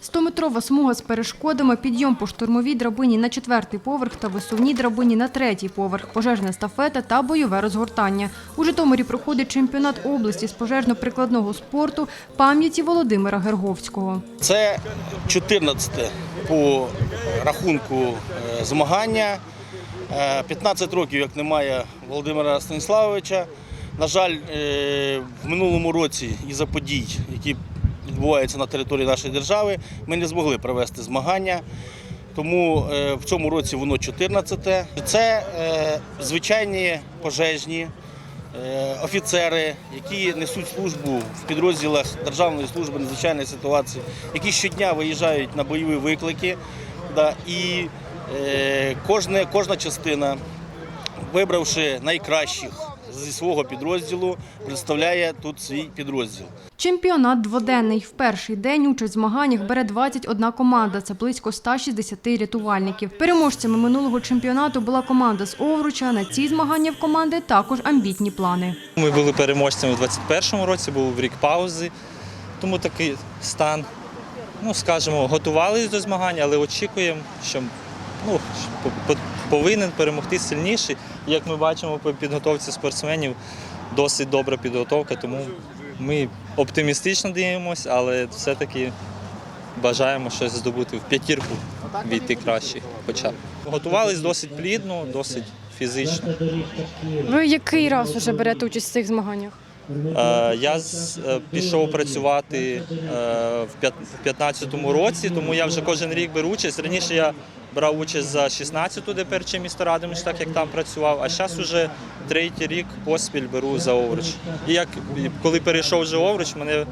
Стометрова смуга з перешкодами, підйом по штурмовій драбині на четвертий поверх та висувній драбині на третій поверх, пожежна естафета та бойове розгортання. У Житомирі проходить чемпіонат області з пожежно-прикладного спорту пам'яті Володимира Герговського. Це 14 по рахунку е, змагання. Е, 15 років, як немає Володимира Станіславовича. На жаль, е, в минулому році із-за подій, які відбуваються на території нашої держави, ми не змогли провести змагання. Тому е, в цьому році воно 14-те. Це е, звичайні пожежні е, офіцери, які несуть службу в підрозділах Державної служби надзвичайної ситуації, які щодня виїжджають на бойові виклики. І кожна частина, вибравши найкращих зі свого підрозділу, представляє тут свій підрозділ. Чемпіонат дводенний. В перший день участь в змаганнях бере 21 команда. Це близько 160 рятувальників. Переможцями минулого чемпіонату була команда з Овруча. На ці змагання в команди також амбітні плани. Ми були переможцями у 21-му році, був рік паузи, тому такий стан. Ну, скажімо, готувалися до змагань, але очікуємо, що ну, повинен перемогти сильніший. Як ми бачимо по підготовці спортсменів, досить добра підготовка, тому ми оптимістично дивимося, але все-таки бажаємо щось здобути в п'ятірку, війти краще хоча б. Готувалися досить плідно, досить фізично. Ви який раз уже берете участь в цих змаганнях? Е, Я е, пішов працювати е, в п'ят- в 15-му році, тому я вже кожен рік беру участь. Раніше я брав участь за 16-ту ДПРЧ місто Радомиш, так як там працював, а зараз вже третій рік поспіль беру за Овруч. І як коли перейшов вже Овруч, мене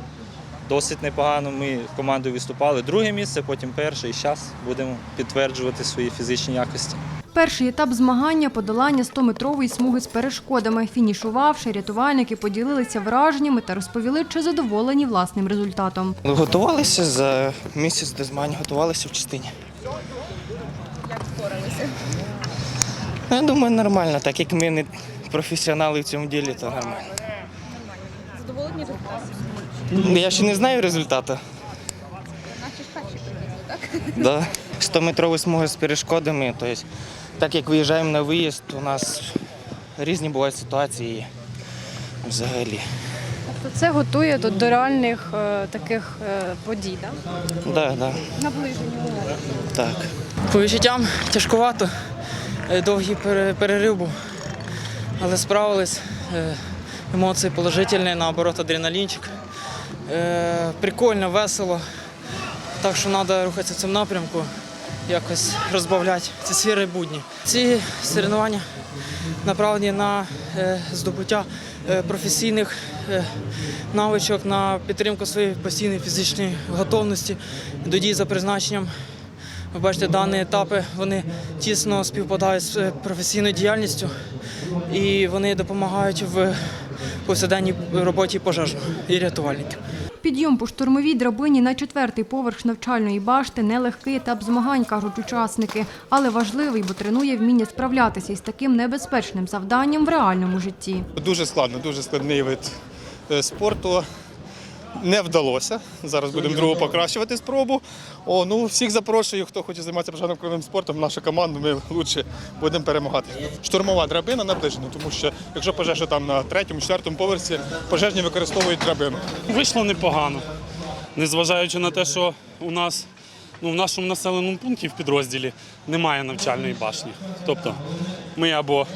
досить непогано. Ми командою виступали. Друге місце, потім перше, і зараз будемо підтверджувати свої фізичні якості. Перший етап змагання – подолання 100-метрової смуги з перешкодами. Фінішувавши, рятувальники поділилися враженнями та розповіли, чи задоволені власним результатом. Готувалися за місяць до змагань, готувалися в частині. Як впоралися? Я думаю, нормально, так як ми не професіонали в цьому ділі, то нормально. Задоволені результатом? Я ще не знаю результату. Наші ж перші привезли, так? Да. 100-метрові смуги з перешкодами. Тобто, так як виїжджаємо на виїзд, у нас різні бувають ситуації взагалі. Тобто це готує до, до реальних е, таких е, подій, так? Да, да, Наближення. так. По відчуттям тяжкувато, Е, довгий пере- перерив був, але справились. Е, Емоції положительні, наоборот, адреналінчик. Е, Прикольно, весело. Так що треба рухатися в цьому напрямку, якось розбавляти ці сірі будні. Ці соревнування направлені на е, здобуття е, професійних навичок, на підтримку своєї постійної фізичної готовності до дій за призначенням. Ви бачите, дані етапи вони тісно співпадають з е, професійною діяльністю і вони допомагають в повсякденній роботі пожежних і рятувальників. Підйом по штурмовій драбині на четвертий поверх навчальної башти – нелегкий етап змагань, кажуть учасники, але важливий, бо тренує вміння справлятися із таким небезпечним завданням в реальному житті. Дуже складно, дуже складний вид е, спорту. Не вдалося. Зараз будемо другу покращувати спробу. О, ну всіх запрошую, хто хоче займатися пожежним кровним спортом, нашу команду ми лучше будемо перемагати. Штурмова драбина наближена, тому що якщо пожежа там на третьому, четвертому поверсі, пожежні використовують драбину. Вийшло непогано, незважаючи на те, що у нас ну, в нашому населеному пункті в підрозділі немає навчальної башні. Тобто ми або е,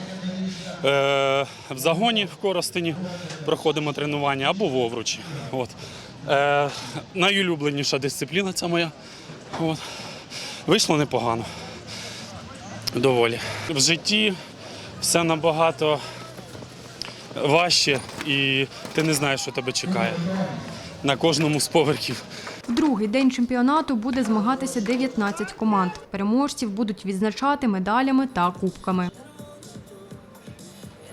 в загоні в Коростені проходимо тренування, або в Овручі. От. Е, найулюбленіша дисципліна ця моя. От. Вийшло непогано. Доволі. В житті все набагато важче, і ти не знаєш, що тебе чекає на кожному з поверхів. В другий день чемпіонату буде змагатися 19 команд. Переможців будуть відзначати медалями та кубками.